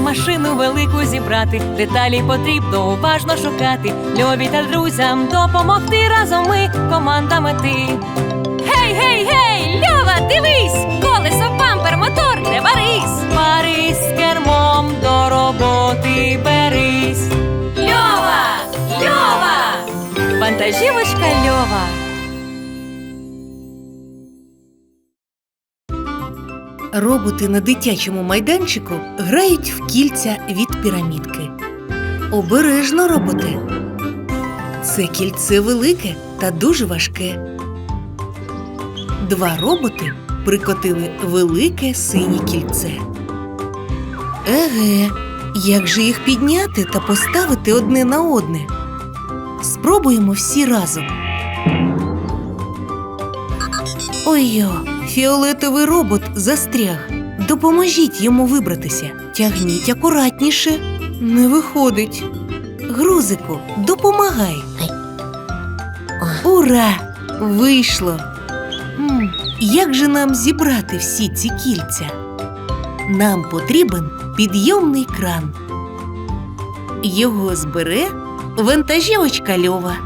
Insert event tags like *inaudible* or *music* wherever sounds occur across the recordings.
Машину велику зібрати, деталі потрібно уважно шукати. Льові та друзям допомогти разом ми команда мети. Гей, гей, гей! Льова, дивись! Колесо, бампер, мотор, не барись! Парись кермом до роботи берись. Льова! Льова! Вантажівочка Льова. Роботи на дитячому майданчику грають в кільця від пірамідки. Обережно роботи. Це кільце велике та дуже важке. Два роботи прикотили велике синє кільце. Еге, як же їх підняти та поставити одне на одне? Спробуємо всі разом. Ой-йо, фіолетовий робот застряг. Допоможіть йому вибратися. Тягніть акуратніше. Не виходить. Грузику, допомагай. Ура! Вийшло. М, Як же нам зібрати всі ці кільця? Нам потрібен підйомний кран. Його збере вантажівочка Льова.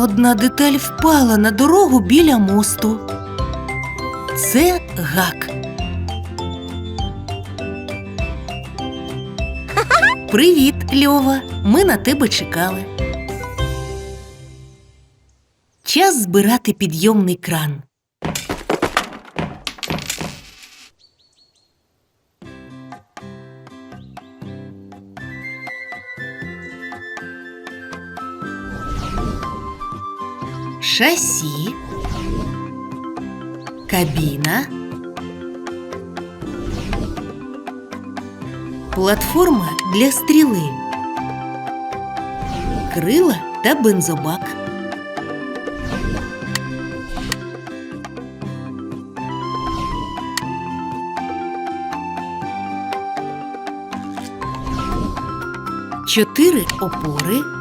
Одна деталь впала на дорогу біля мосту. Це гак. *laughs* Привіт, Льова. Ми на тебе чекали. Час збирати підйомний кран. шасі, кабіна, платформа для стріли, крила та бензобак. Чотири опори.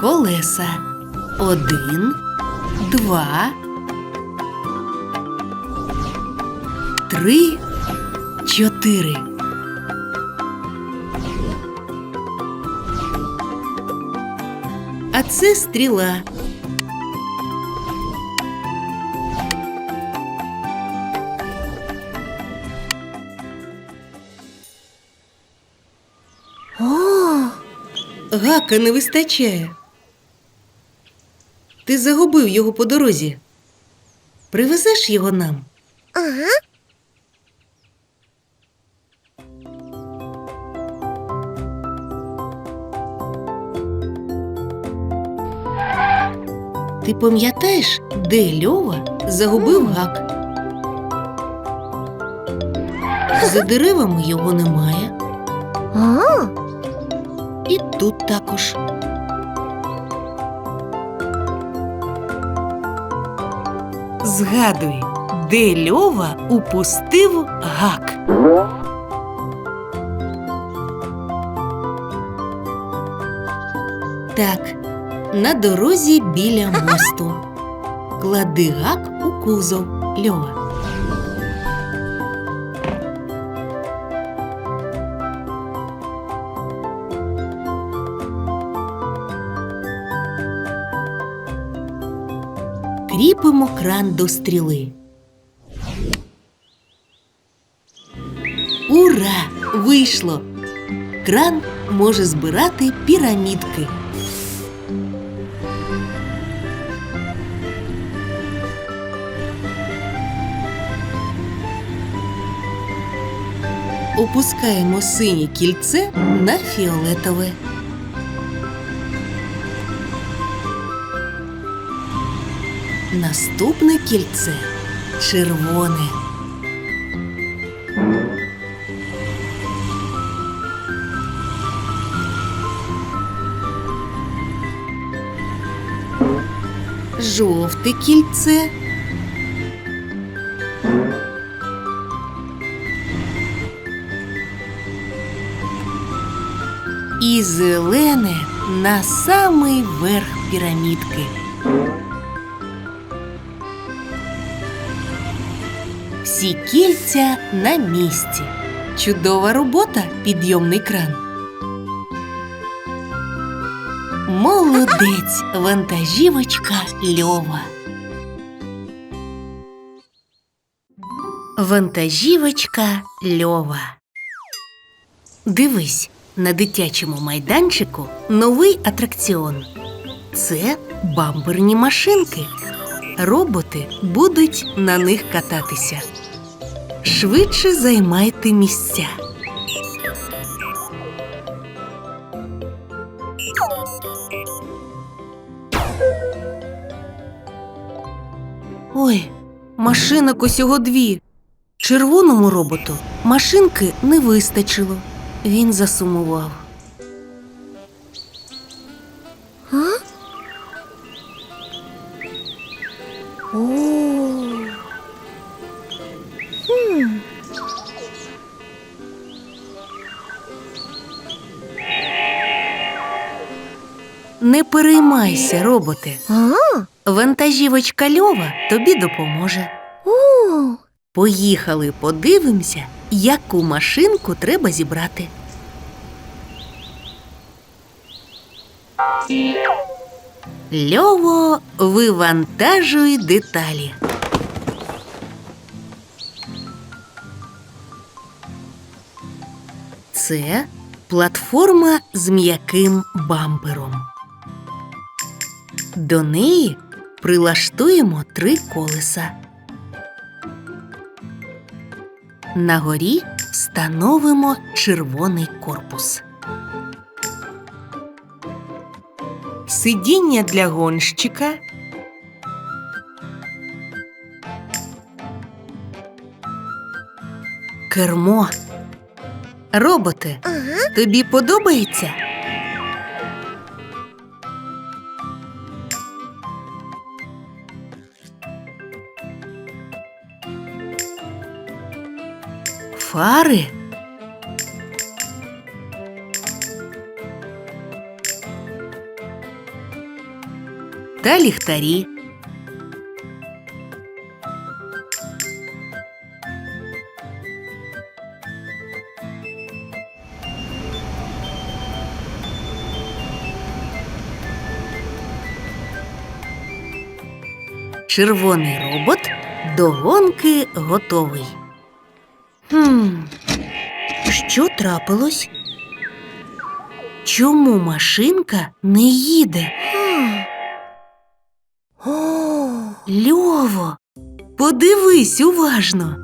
Колеса. Один, два, три, чотири. А це стріла. О, гака не вистачає. Ти загубив його по дорозі. Привезеш його нам? Ага. Ти пам'ятаєш, де Льова загубив гак? За деревами його немає, А, і тут також. Згадуй, де Льова упустив гак. Так, на дорозі біля мосту. Клади гак у кузов Льова. Кріпимо кран до стріли. Ура! Вийшло! Кран може збирати пірамідки. Опускаємо синє кільце на фіолетове. Наступне кільце червоне. жовте кільце. І зелене на самий верх пірамідки. Всі кільця на місці. Чудова робота, підйомний кран. Молодець, вантажівочка Льова. Вантажівочка Льова. Дивись, на дитячому майданчику новий атракціон. Це бамперні машинки. Роботи будуть на них кататися. Швидше займайте місця. Ой, машинок усього дві. Червоному роботу машинки не вистачило. Він засумував. А? О. Хм. Не переймайся, роботи. А? Вантажівочка Льова тобі допоможе. О. Поїхали, подивимося, яку машинку треба зібрати. Льово, вивантажуй деталі. Це платформа з м'яким бампером. До неї прилаштуємо три колеса. На горі встановимо червоний корпус. Сидіння для гонщика. Кермо. Роботи, Ага. тобі подобається? Фари. Та ліхтарі. Червоний робот до гонки готовий. Хм, що трапилось? Чому машинка не їде? О. Льово, подивись уважно.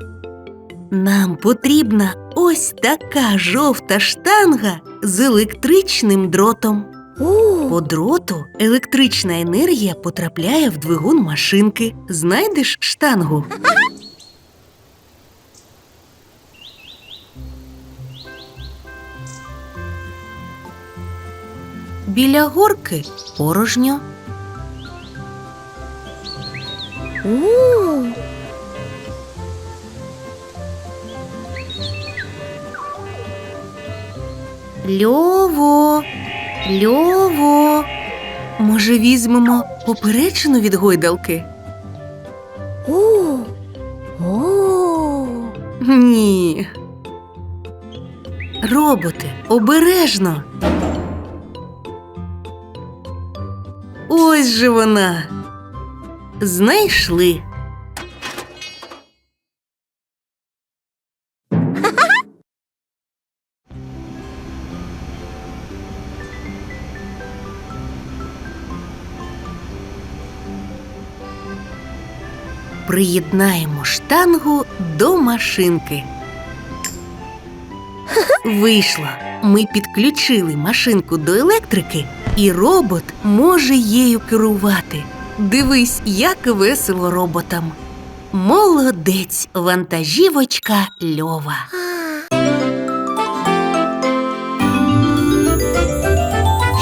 Нам потрібна ось така жовта штанга з електричним дротом. О. По дроту електрична енергія потрапляє в двигун машинки. Знайдеш штангу? Біля горки порожньо. О. Льово, Льово. Може, візьмемо поперечину від гойдалки? О. О. Ні. Роботи, обережно. Ось же вона. Знайшли. Приєднаємо штангу до машинки. Вийшло. Ми підключили машинку до електрики, і робот може її керувати. Дивись, як весело роботам. Молодець, вантажівочка Льова.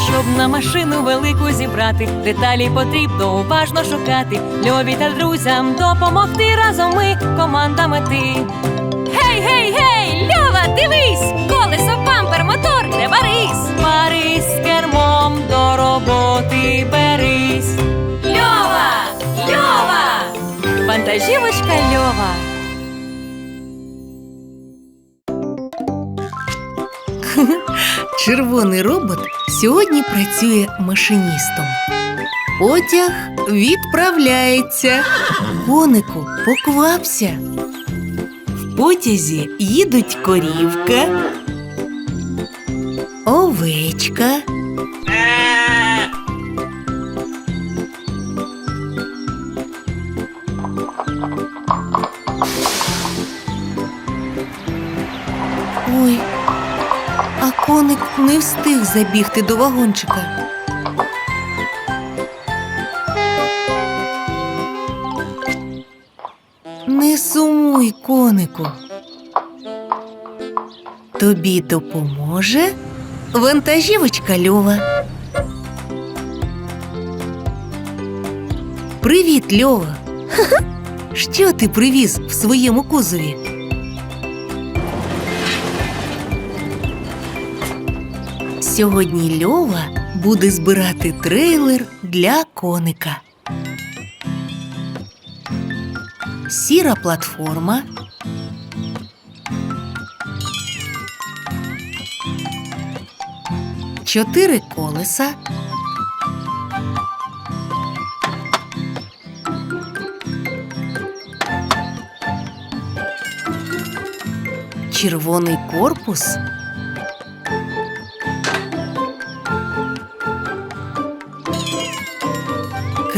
Щоб на машину велику зібрати. Деталі потрібно уважно шукати. Льові та друзям допомогти разом ми команда мети. Гей, гей, гей! Льова, дивись! Червоний робот сьогодні працює машиністом. Потяг відправляється. Конику, поквапся. В потязі їдуть корівка, овечка. Коник не встиг забігти до вагончика. Не сумуй, конику. Тобі допоможе вантажівочка Льова. Привіт, Льова. *laughs* Що ти привіз в своєму кузові? Сьогодні Льова буде збирати трейлер для коника. Сіра платформа. Чотири колеса. Червоний корпус.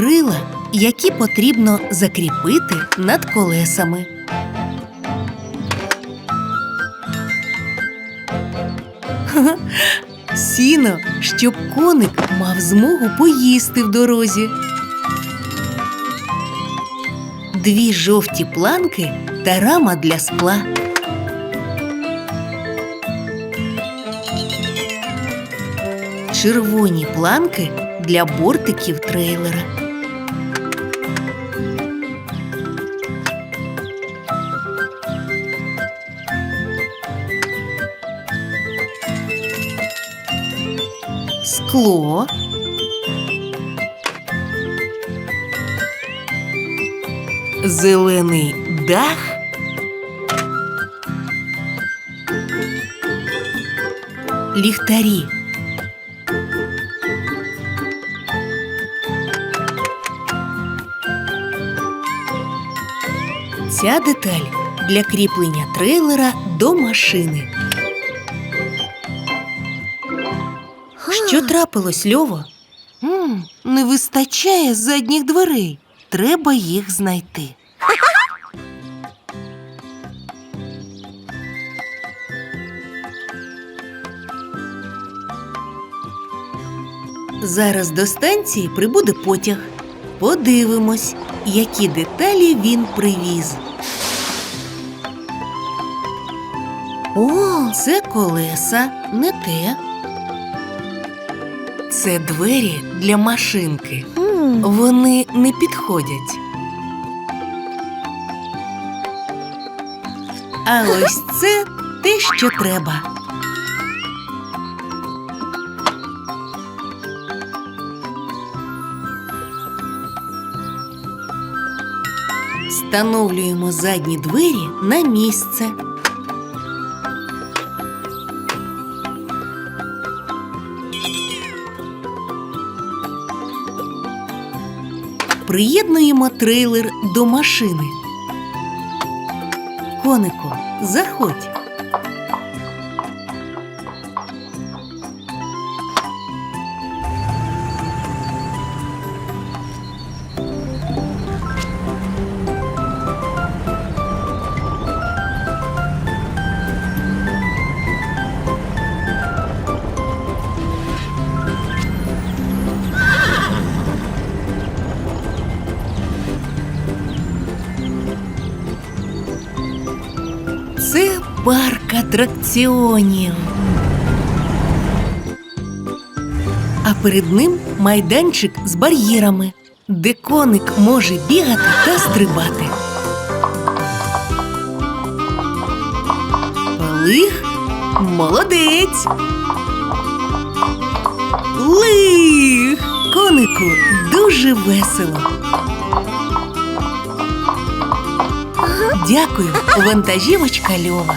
Крила, які потрібно закріпити над колесами. Сіно, щоб коник мав змогу поїсти в дорозі. Дві жовті планки та рама для скла. Червоні планки для бортиків трейлера. Скло. Зелений дах. Ліхтарі. Ця деталь для кріплення трейлера до машини. Що трапилось, Льово? м не вистачає задніх дверей. Треба їх знайти. Зараз до станції прибуде потяг. Подивимось, які деталі він привіз. О, це колеса, не те. Це двері для машинки. М, Вони не підходять. А ось це те, що треба. Встановлюємо задні двері на місце. Приєднуємо трейлер до машини. Конику, заходь. Атракціонів. а перед ним майданчик з бар'єрами, де коник може бігати та стрибати. Пелих молодець. Лих! Конику дуже весело. Дякую, вантажівочка Льова.